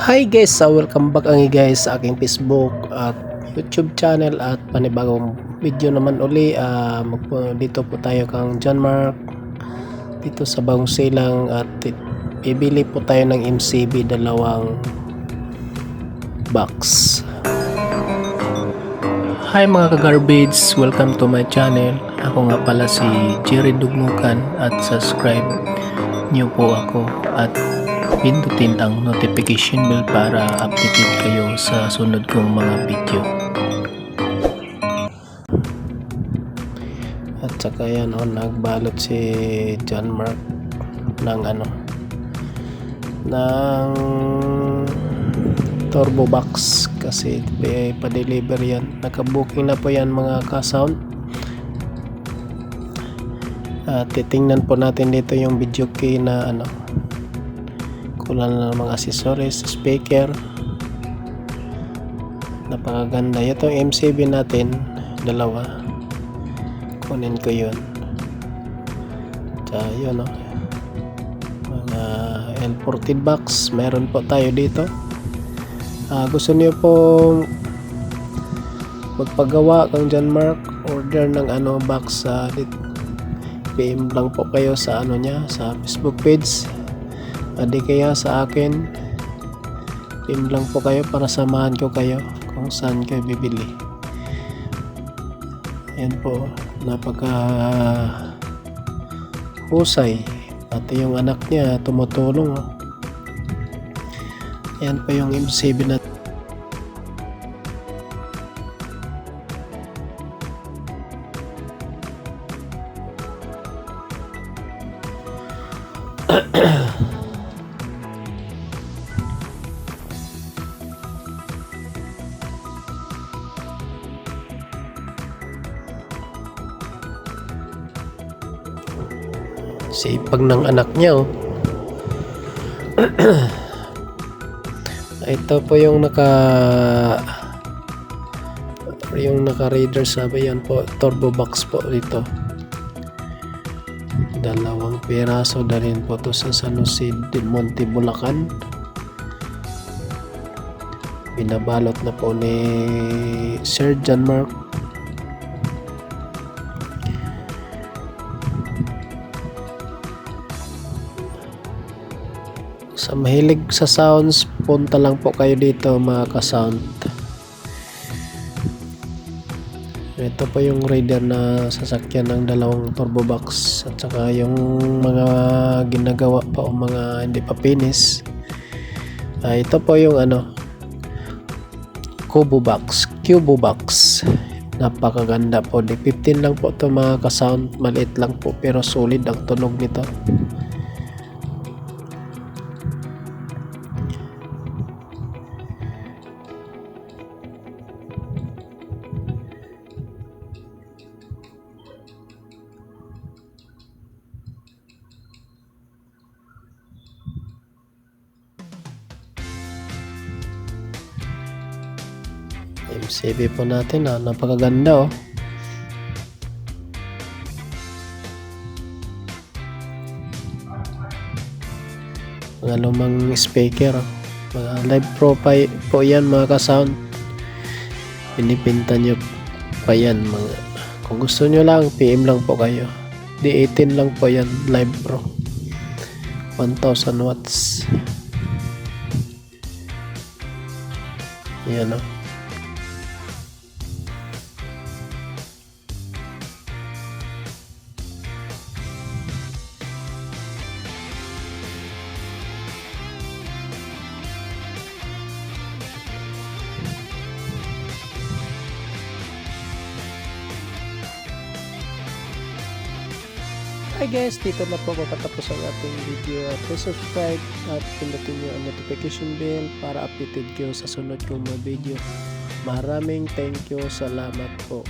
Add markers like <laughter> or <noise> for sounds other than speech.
Hi guys, so welcome back ang guys sa aking Facebook at YouTube channel at panibagong video naman uli. Magpo- dito po tayo kang John Mark dito sa Bagong Silang at bibili po tayo ng MCB dalawang box. Hi mga ka-garbage, welcome to my channel. Ako nga pala si Jerry Dugmukan at subscribe niyo po ako at pindutin ang notification bell para updated kayo sa sunod kong mga video. At saka yan oh, nagbalot si John Mark ng ano ng turbo box kasi eh, pa-deliver yan nakabooking na po yan mga ka-sound at titingnan po natin dito yung video key na ano na ng mga accessories speaker. Napakaganda. Ito yung MCB natin dalawa. Kunin ko yun. Sa yun o mga L14 box meron po tayo dito. Ah, gusto niyo po magpagawa kang John Mark? Order ng ano box sa dit PM lang po kayo sa ano niya sa Facebook page Adi kaya sa akin PM lang po kayo para samahan ko kayo kung saan kayo bibili yan po napaka husay pati yung anak niya tumutulong oh. yan pa yung MCB na <clears throat> sipag ng anak niya oh. <clears throat> ito po yung naka yung naka reader sabi yan po turbo box po dito dalawang piraso dalhin po to sa San Jose de Monte Bulacan binabalot na po ni Sir John Mark sa mahilig sa sounds punta lang po kayo dito mga ka-sound. Ito po yung raider na sasakyan ng dalawang turbo box at saka yung mga ginagawa pa o mga hindi pa finish. Ah, ito po yung ano Cubo box Cubo box. Napakaganda po. Di 15 lang po to mga ka-sound. Maliit lang po pero solid ang tunog nito MCB po natin ah, napakaganda oh. Mga lumang speaker oh. Mga live pro pa, po yan mga ka-sound. Pinipinta nyo pa yan mga kung gusto nyo lang PM lang po kayo. Di 18 lang po yan live pro. 1000 watts. Yan oh. Hi guys, dito na po makatapos ang ating video please subscribe at pindutin nyo ang notification bell para updated kayo sa sunod kong mga video. Maraming thank you, salamat po.